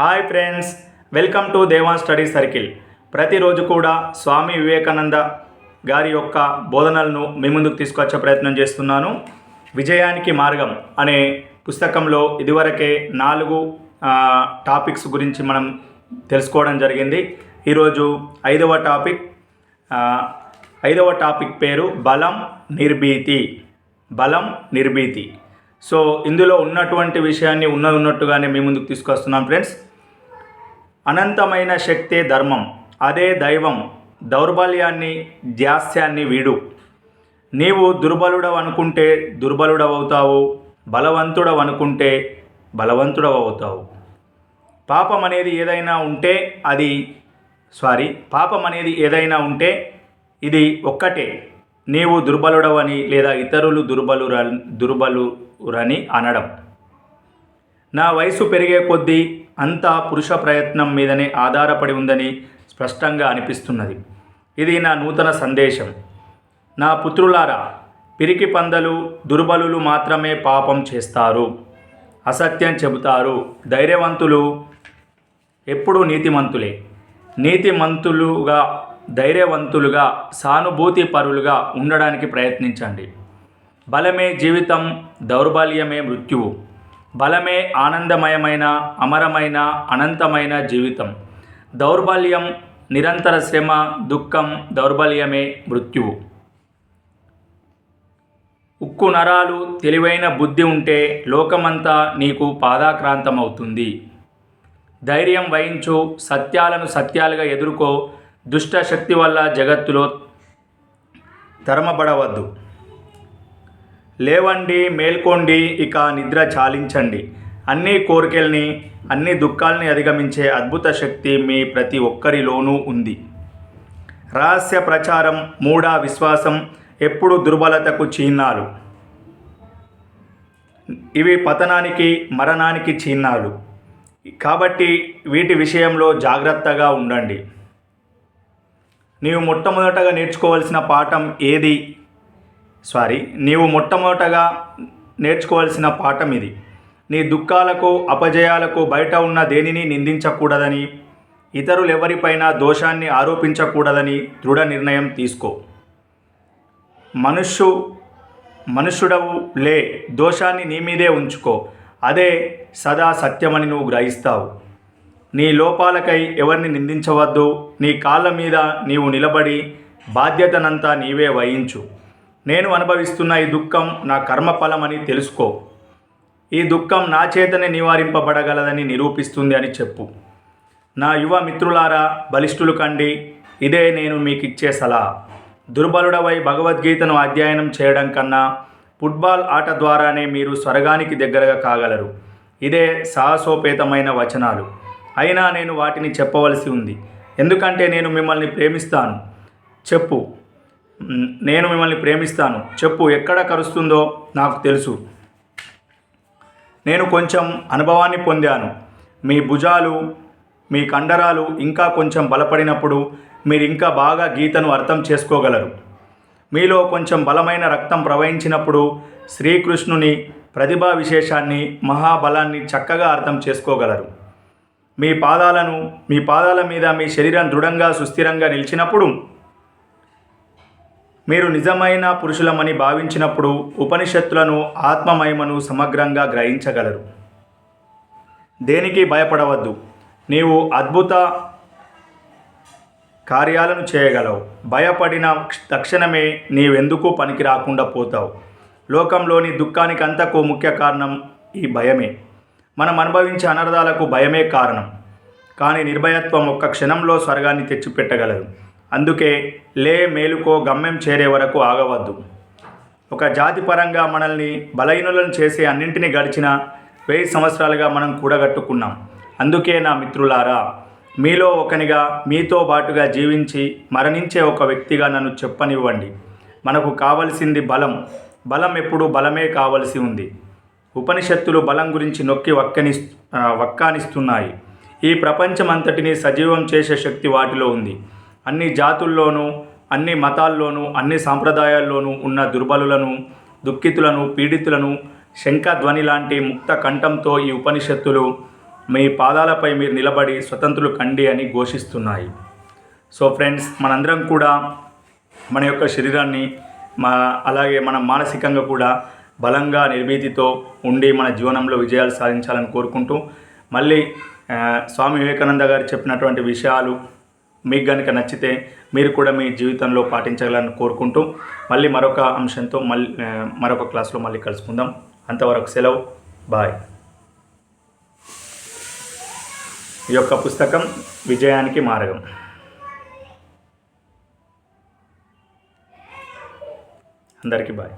Hi friends welcome to Devan study circle. ప్రతిరోజు కూడా స్వామి వివేకానంద గారి యొక్క బోధనలను మీ ముందుకు తీసుకొచ్చే ప్రయత్నం చేస్తున్నాను. విజయానికి మార్గం అనే పుస్తకంలో ఇదివరకే నాలుగు టాపిక్స్ గురించి మనం తెలుసుకోవడం జరిగింది. ఈరోజు ఐదవ టాపిక్ ఐదవ టాపిక్ పేరు బలం నిర్భీతి. బలం నిర్భీతి. సో ఇందులో ఉన్నటువంటి విషయాన్ని ఉన్నది ఉన్నట్టుగానే మీ ముందుకు తీసుకొస్తున్నాం ఫ్రెండ్స్. అనంతమైన శక్తే ధర్మం అదే దైవం దౌర్బల్యాన్ని జాస్యాన్ని వీడు. నీవు దుర్బలుడవనుకుంటే దుర్బలుడవవుతావు బలవంతుడవనుకుంటే అనుకుంటే అవుతావు పాపం అనేది ఏదైనా ఉంటే అది సారీ పాపం అనేది ఏదైనా ఉంటే ఇది ఒక్కటే. నీవు దుర్బలుడవని లేదా ఇతరులు దుర్బలుర దుర్బలురని అనడం. నా వయసు పెరిగే కొద్దీ అంతా పురుష ప్రయత్నం మీదనే ఆధారపడి ఉందని స్పష్టంగా అనిపిస్తున్నది. ఇది నా నూతన సందేశం. నా పుత్రులారా పిరికి పందలు దుర్బలులు మాత్రమే పాపం చేస్తారు. అసత్యం చెబుతారు. ధైర్యవంతులు ఎప్పుడూ నీతిమంతులే. నీతిమంతులుగా ధైర్యవంతులుగా సానుభూతి పరులుగా ఉండడానికి ప్రయత్నించండి. బలమే జీవితం దౌర్బల్యమే మృత్యువు. బలమే ఆనందమయమైన అమరమైన అనంతమైన జీవితం. దౌర్బల్యం నిరంతర శ్రమ దుఃఖం దౌర్బల్యమే మృత్యువు. ఉక్కు నరాలు తెలివైన బుద్ధి ఉంటే లోకమంతా నీకు పాదాక్రాంతమవుతుంది. ధైర్యం వహించు సత్యాలను సత్యాలుగా ఎదుర్కో దుష్ట శక్తి వల్ల జగత్తులో తరమబడవద్దు. లేవండి మేల్కోండి ఇక నిద్ర చాలించండి. అన్ని కోరికల్ని అన్ని దుఃఖాల్ని అధిగమించే అద్భుత శక్తి మీ ప్రతి ఒక్కరిలోనూ ఉంది. రహస్య ప్రచారం మూఢ విశ్వాసం ఎప్పుడు దుర్బలతకు చిహ్నాలు. ఇవి పతనానికి మరణానికి చిహ్నాలు. కాబట్టి వీటి విషయంలో జాగ్రత్తగా ఉండండి. నీవు మొట్టమొదటగా నేర్చుకోవాల్సిన పాఠం ఏది? సారీ నీవు మొట్టమొదటగా నేర్చుకోవాల్సిన పాఠం ఇది. నీ దుఃఖాలకు అపజయాలకు బయట ఉన్న దేనిని నిందించకూడదని ఇతరులు ఎవరిపైన దోషాన్ని ఆరోపించకూడదని దృఢ నిర్ణయం తీసుకో. మనుష్యు మనుష్యుడవు లే దోషాన్ని నీ మీదే ఉంచుకో. అదే సదా సత్యమని నువ్వు గ్రహిస్తావు. నీ లోపాలకై ఎవరిని నిందించవద్దు. నీ కాళ్ళ మీద నీవు నిలబడి బాధ్యతనంతా నీవే వహించు. నేను అనుభవిస్తున్న ఈ దుఃఖం నా కర్మఫలమని తెలుసుకో. ఈ దుఃఖం నా చేతనే నివారింపబడగలదని నిరూపిస్తుంది అని చెప్పు. నా యువ మిత్రులారా బలిష్ఠులు కండి ఇదే నేను మీకు ఇచ్చే సలహా. దుర్బలుడవై భగవద్గీతను అధ్యయనం చేయడం కన్నా ఫుట్బాల్ ఆట ద్వారానే మీరు స్వర్గానికి దగ్గరగా కాగలరు. ఇదే సాహసోపేతమైన వచనాలు. అయినా నేను వాటిని చెప్పవలసి ఉంది. ఎందుకంటే నేను మిమ్మల్ని ప్రేమిస్తాను. చెప్పు నేను మిమ్మల్ని ప్రేమిస్తాను. చెప్పు ఎక్కడ కరుస్తుందో నాకు తెలుసు. నేను కొంచెం అనుభవాన్ని పొందాను. మీ భుజాలు మీ కండరాలు ఇంకా కొంచెం బలపడినప్పుడు మీరు ఇంకా బాగా గీతను అర్థం చేసుకోగలరు. మీలో కొంచెం బలమైన రక్తం ప్రవహించినప్పుడు శ్రీకృష్ణుని ప్రతిభా విశేషాన్ని మహాబలాన్ని చక్కగా అర్థం చేసుకోగలరు. మీ పాదాలను మీ పాదాల మీద మీ శరీరం దృఢంగా సుస్థిరంగా నిలిచినప్పుడు మీరు నిజమైన పురుషులమని భావించినప్పుడు ఉపనిషత్తులను ఆత్మమయమను సమగ్రంగా గ్రహించగలరు. దేనికి భయపడవద్దు. నీవు అద్భుత కార్యాలను చేయగలవు. భయపడిన తక్షణమే నీవెందుకు పనికి రాకుండా పోతావు. లోకంలోని దుఃఖానికి అంతకు ముఖ్య కారణం ఈ భయమే. మనం అనుభవించే అనర్థాలకు భయమే కారణం. కానీ నిర్భయత్వం ఒక్క క్షణంలో స్వర్గాన్ని తెచ్చిపెట్టగలదు. అందుకే లే మేలుకో గమ్యం చేరే వరకు ఆగవద్దు. ఒక జాతి పరంగా మనల్ని బలహీనులను చేసే అన్నింటినీ గడిచిన వెయ్యి సంవత్సరాలుగా మనం కూడగట్టుకున్నాం. అందుకే నా మిత్రులారా మీలో ఒకనిగా మీతో బాటుగా జీవించి మరణించే ఒక వ్యక్తిగా నన్ను చెప్పనివ్వండి. మనకు కావలసింది బలం. బలం ఎప్పుడు బలమే కావలసి ఉంది. ఉపనిషత్తులు బలం గురించి నొక్కి వక్కని వక్కానిస్తున్నాయి. ఈ ప్రపంచం అంతటిని సజీవం చేసే శక్తి వాటిలో ఉంది. అన్ని జాతుల్లోనూ అన్ని మతాల్లోనూ అన్ని సాంప్రదాయాల్లోనూ ఉన్న దుర్బలులను దుఃఖితులను పీడితులను శంఖధ్వని లాంటి ముక్త కంఠంతో ఈ ఉపనిషత్తులు మీ పాదాలపై మీరు నిలబడి స్వతంత్రులు కండి అని ఘోషిస్తున్నాయి. సో ఫ్రెండ్స్ మనందరం కూడా మన యొక్క శరీరాన్ని మా అలాగే మన మానసికంగా కూడా బలంగా నిర్భీతితో ఉండి మన జీవనంలో విజయాలు సాధించాలని కోరుకుంటూ మళ్ళీ స్వామి వివేకానంద గారు చెప్పినటువంటి విషయాలు మీకు కనుక నచ్చితే మీరు కూడా మీ జీవితంలో పాటించాలని కోరుకుంటూ మళ్ళీ మరొక అంశంతో మళ్ళీ మరొక క్లాస్లో మళ్ళీ కలుసుకుందాం. అంతవరకు సెలవు. బాయ్. ఈ యొక్క పుస్తకం విజయానికి మార్గం. అందరికీ బాయ్.